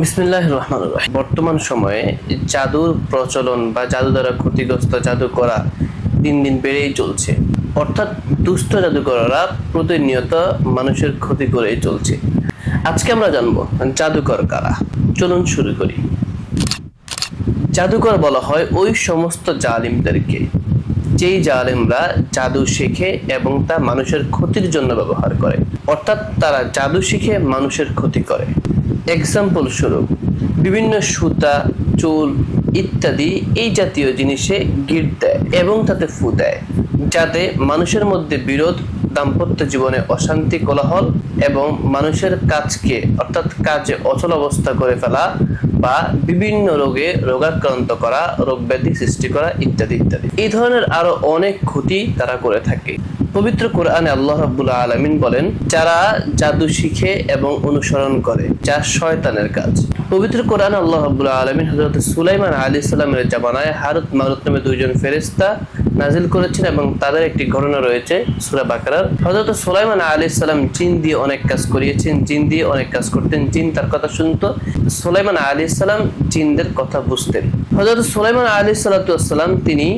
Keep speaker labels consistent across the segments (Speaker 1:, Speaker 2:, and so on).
Speaker 1: বিসমিল্লাহ রহমান রহিম বর্তমান সময়ে জাদুর প্রচলন বা জাদু দ্বারা ক্ষতিগ্রস্ত জাদু করা দিন দিন বেড়েই চলছে। অর্থাৎ দুষ্ট জাদুকররা প্রতিনিয়ত মানুষের ক্ষতি করেই চলছে। আজকে আমরা জানব, জাদুকর কারা? চলুন শুরু করি। জাদুকর বলা হয় ওই সমস্ত জালিমদেরকে, যেই জালিমরা জাদু শেখে এবং তা মানুষের ক্ষতির জন্য ব্যবহার করে। অর্থাৎ তারা জাদু শিখে মানুষের ক্ষতি করে। এক্সাম্পল স্বরূপ বিভিন্ন সুতা, চুল ইত্যাদি এই জাতীয় জিনিসে গিট দেয় এবং তাতে ফু দেয়, যাতে মানুষের মধ্যে বিরোধ, দাম্পত্য জীবনে অশান্তি, কোলাহল এবং মানুষের কাজকে, অর্থাৎ কাজে অচল অবস্থা করে ফেলা বা বিভিন্ন রোগে রোগাক্রান্ত করা রোগ ব্যাধি সৃষ্টি করা ইত্যাদি ইত্যাদি। এই ধরনের আরও অনেক ক্ষতি তারা করে থাকে। পবিত্র কোরআনে আল্লাহ রাব্বুল আলামিন বলেন, যারা জাদু শিখে এবং অনুসরণ করে, যা শয়তানের কাজ। পবিত্র কোরআন আল্লাহ রাব্বুল আলামিন হযরত সুলাইমান আলাইহিস সালামের জামানায় হারুত মারুত নামে দুইজন ফেরেশতা নাজিল করেছেন এবং তাদের একটি ঘটনা রয়েছে সূরা বাকারার। হযরত সুলাইমান আলাইহিস সালাম জিন দিয়ে অনেক কাজ করিয়েছেন, জিন দিয়ে অনেক কাজ করতেন, জিন তার কথা শুনতো, সুলাইমান আলাইহিস সালাম জিনদের কথা বুঝতেন। হযরত সুলাইমান আলাইহিস সালাম তিনি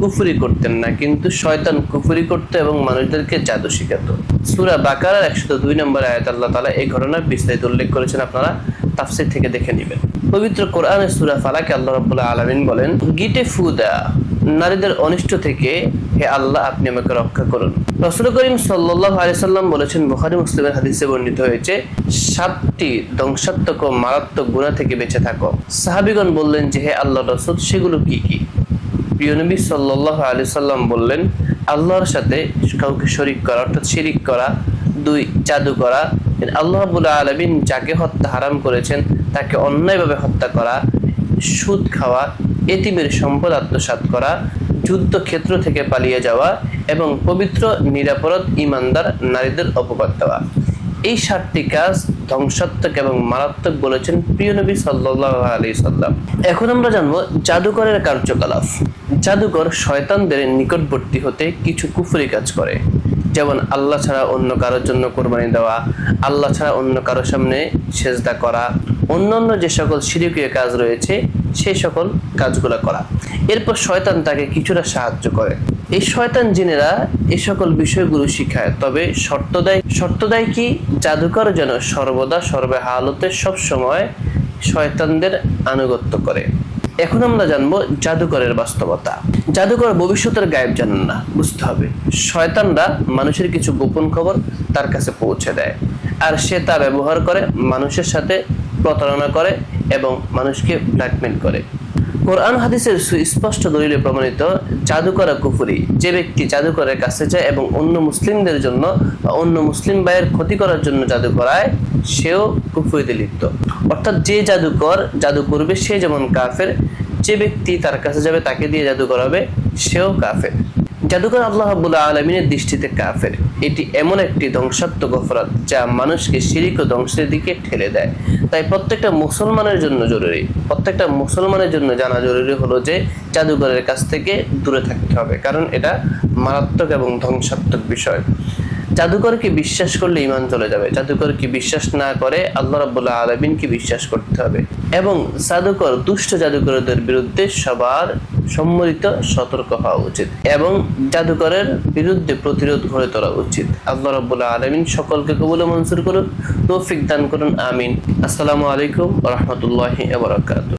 Speaker 1: কুফরি করতেন না, কিন্তু শয়তান কুফরি করত এবং মানুষদেরকে জাদু শিখাতো। সূরা বাকারার একশত দুই নম্বর আয়াত আল্লাহ তাআলা এই ঘটনার বিস্তারিত উল্লেখ করেছেন, আপনারা তাফসীর থেকে দেখে নেবেন। পবিত্র কোরআনের সূরা ফালাকে আল্লাহ রাব্বুল আলামিন বলেন, গিটে ফু দেয়া নারীদের অনিষ্ট থেকে হে আল্লাহ আপনি আমাকে রক্ষা করুন। রসুল করিম আলাইহি সাল্লাম বলেছেন, বুখারী মুসলিমের হাদিসে বর্ণিত হয়েছে, সাতটি ধ্বংসাত্মক ও মারাত্মক গুনাহ থেকে বেঁচে থাকো। সাহাবীগণ বললেন যে, হে আল্লাহ রসুল, সেগুলো কি কি? প্রিয় নবী সাল্লাল্লাহু আলাইহি সাল্লাম বললেন, আল্লাহর সাথে কাউকে শরিক করা, অর্থাৎ শিরিক করা, দুই, জাদু করা আল্লাহ রাব্বুল আলামিন যাকে হত্যা হারাম করেছেন, তাকে অন্যায়ভাবে হত্যা করা, সুদ খাওয়া, এতিমের সম্পদ আত্মসাৎ করা, যুদ্ধক্ষেত্র থেকে পালিয়ে যাওয়া এবং পবিত্র, নিরাপরাধ, ইমানদার নারীদের অপবাদ দেওয়া। এই সাতটি কাজ ধ্বংসাত্মক এবং মারাত্মক বলেছেন প্রিয় নবী আলাইহি সাল্লাম। এখন আমরা জানব জাদুকরের কার্যকলাপ। জাদুকর শয়তানদের নিকটবর্তী হতে কিছু কুফুরি কাজ করে। যেমন আল্লাহ ছাড়া অন্য কারোর জন্য কোরবানি দেওয়া, আল্লাহ ছাড়া অন্য কারোর সামনে সেজদা করা, অন্যান্য যে সকল সিরিকীয় কাজ রয়েছে সেই সকল কাজগুলো করা। এরপর শয়তান তাকে কিছুটা সাহায্য করে। এই শয়তান জিনেরা এই সকল বিষয়গুলো শিখায়, তবে শর্ত দেয় শর্ত দেয় কি? জাদুকর যেন সর্বদা সর্বে হালতে সব সময় শয়তানদের আনুগত্য করে। এখন আমরা জানব জাদুকরের বাস্তবতা। জাদুকর ভবিষ্যতের গায়েব জানেন না, বুঝতে হবে। শয়তানরা মানুষের কিছু গোপন খবর তার কাছে পৌঁছে দেয়, আর সে তা ব্যবহার করে মানুষের সাথে প্রতারণা করে এবং মানুষকে ব্ল্যাকমেল করে। কোরআন হাদিসের সুস্পষ্ট দলিলে প্রমাণিত জাদু করা কুফুরি। যে ব্যক্তি জাদুকরের কাছে যায় এবং অন্য মুসলিমদের জন্য বা অন্য মুসলিম ভাইয়ের ক্ষতি করার জন্য জাদু করায়, সেও কুফুরিতে লিপ্ত। অর্থাৎ যে জাদুকর জাদু করবে, সে যেমন কাফের, যে ব্যক্তি তার কাছে যাবে তাকে দিয়ে জাদু করাবে, সেও কাফের। জাদুকর আল্লাহ রাব্বুল আলমিনের দৃষ্টিতে কাফের। এটি এমন একটি ধ্বংসাত্মক অপরাধ যা মানুষকে শিরিক ও ধ্বংসের দিকে ঠেলে দেয়। তাই প্রত্যেকটা মুসলমানের জন্য জরুরি, প্রত্যেকটা মুসলমানের জন্য জানা জরুরি হলো যে জাদুকরের কাছ থেকে দূরে থাকতে হবে, কারণ এটা মারাত্মক এবং ধ্বংসাত্মক বিষয়। জাদুকরকে বিশ্বাস করলে ইমান চলে যাবে? জাদুকরকে বিশ্বাস না করে আল্লাহ রাবুল্লাহ আলমিনকে বিশ্বাস করতে হবে? এবং জাদুকর, দুষ্ট জাদুকরদের বিরুদ্ধে সবার সম্মিলিত সতর্ক হওয়া উচিত এবং জাদুকরের বিরুদ্ধে প্রতিরোধ গড়ে তোলা উচিত। আল্লাহ রাবুল্লাহ আলমিন সকলকে কবুলে মঞ্জুর করুন, তৌফিক দান করুন, আমিন। আসসালামু আলাইকুম রহমতুল্লাহ